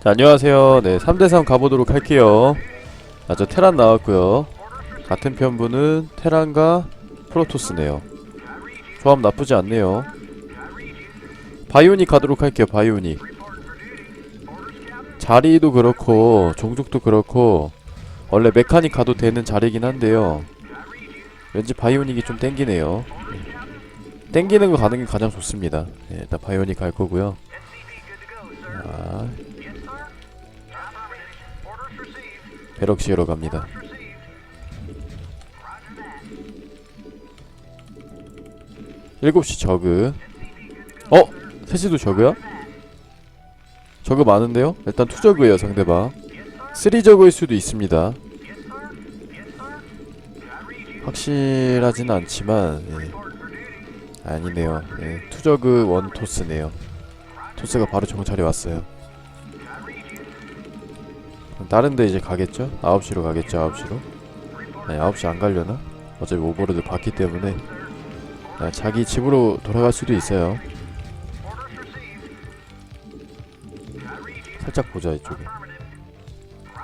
자, 안녕하세요. 네, 3대3 가보도록 할게요. 아, 저 테란 나왔고요. 같은 편분은 테란과 프로토스네요. 조합 나쁘지 않네요. 바이오닉 가도록 할게요, 바이오닉. 자리도 그렇고, 종족도 그렇고, 원래 메카닉 가도 되는 자리긴 한데요. 왠지 바이오닉이 좀 땡기네요. 땡기는 거 가는 게 가장 좋습니다. 네, 일단 바이오닉 갈 거고요. 베럭시로 갑니다. 일곱 시 저그. 어? 셋이도 저그야? 저그 많은데요? 일단 투저그예요 상대방. 쓰리 저그일 수도 있습니다. 확실하진 않지만 예. 아니네요. 예. 투저그 원 토스네요. 토스가 바로 정찰이 왔어요. 다른 데 이제 가겠죠? 9시로 가겠죠 9시로? 아니 9시 안 가려나? 어차피 오버로드 봤기 때문에. 아, 자기 집으로 돌아갈 수도 있어요. 살짝 보자 이쪽에.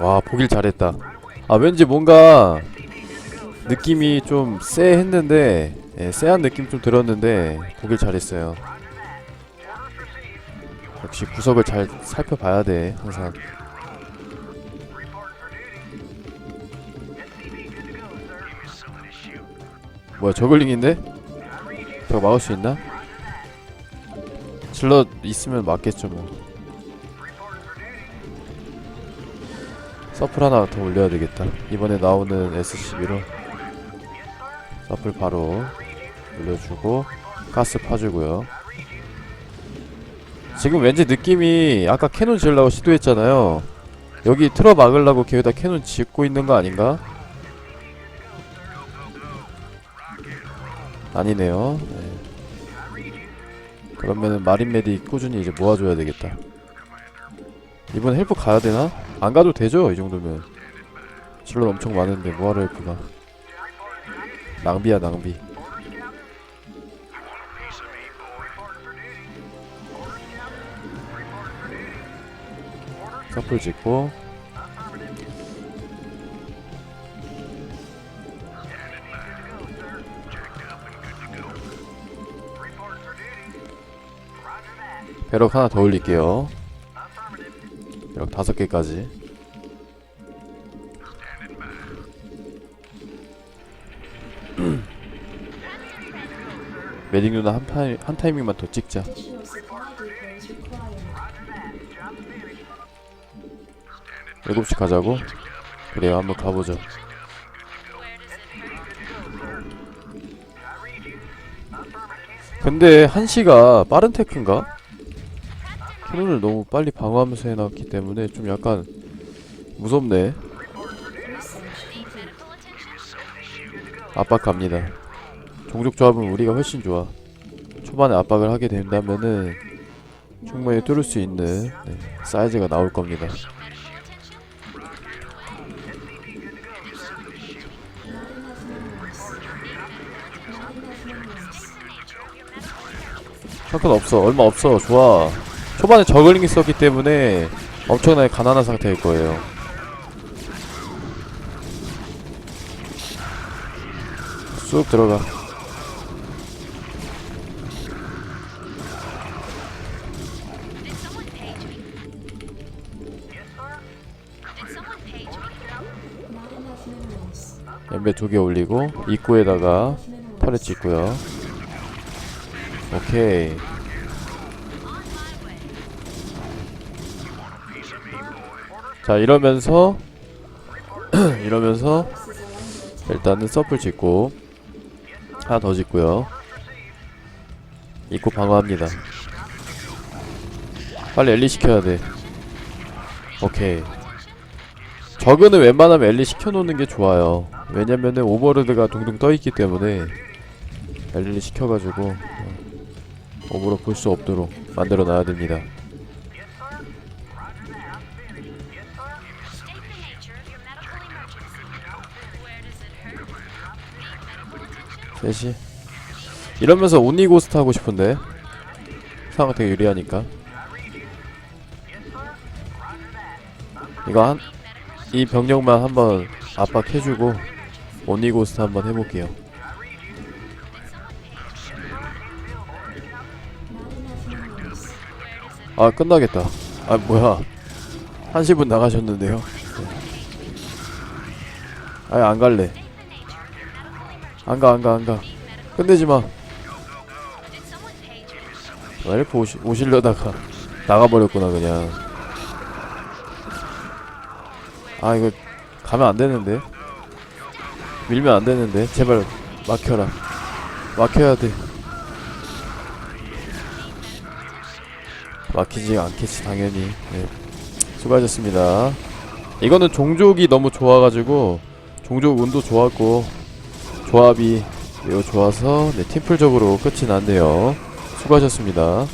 와 보길 잘했다. 아 왠지 뭔가 느낌이 좀 쎄했는데 예, 쎄한 느낌 좀 들었는데 보길 잘했어요. 역시 구석을 잘 살펴봐야 돼 항상 뭐야 저글링인데? 저거 막을 수 있나? 질럿 있으면 맞겠죠 뭐 서플 하나 더 올려야 되겠다 이번에 나오는 SCB로 서플 바로 올려주고 가스 파주고요 지금 왠지 느낌이 아까 캐논 지으려고 시도했잖아요 여기 틀어 막으려고 걔에다 캐논 짓고 있는 거 아닌가? 아니네요. 네. 그러면은 마린 메디 꾸준히 이제 모아줘야 되겠다. 이번 헬프 가야 되나? 안 가도 되죠 이 정도면. 질럿 엄청 많은데 뭐하러 헬프가? 낭비야 낭비. 커플 짓고 배럭 하나 더 올릴게요. 배럭 다섯 개까지. 메딩 누나 한, 타이, 한 타이밍만 더 찍자. Additional supply depots required. 7시 가자고? 그래요, 한번 가보죠. 근데 한시가 빠른 테크인가? 캐논을 너무 빨리 방어하면서 해놨기 때문에 좀 약간 무섭네. 압박합니다. 종족 조합은 우리가 훨씬 좋아. 초반에 압박을 하게 된다면은 충분히 뚫을 수 있는 네, 사이즈가 나올 겁니다. 셔클 없어 얼마 없어 좋아 초반에 저글링이 있었기 때문에 엄청나게 가난한 상태일 거예요 쑥 들어가. 엠베 두 개 올리고 입구에다가. 털을 찍고요 오케이 자 이러면서 이러면서. 일단은 서플 짓고 하나 더 짓고요. 입구 방어합니다. 빨리 엘리 시켜야 돼. 오케이. 저그는 웬만하면 엘리 시켜놓는 게 좋아요. 왜냐면은 오버로드가 둥둥 떠있기 때문에 엘리 시켜가지고 어, 오버로 볼 수 없도록 만들어 놔야 됩니다 셋이 이러면서 오니고스트 하고 싶은데 상황 되게 유리하니까 이거 한 이 병력만 한번 압박해주고 오니고스트 한번 해볼게요. 아 끝나겠다. 아 뭐야? 한 시분 나가셨는데요. 네. 아예 안 갈래. 안가 안가 안 가. 끝내지 마. 엘프 오시, 오시려다가 나가버렸구나 그냥. 아 이거 가면 안 되는데. 밀면 안 되는데. 제발 막혀라. 막혀야 돼. 막히지 않겠지 당연히 네. 수고하셨습니다 이거는 종족이 너무 좋아가지고 종족 운도 좋았고 조합이 매우 좋아서 네, 팀플적으로 끝이 났네요. 수고하셨습니다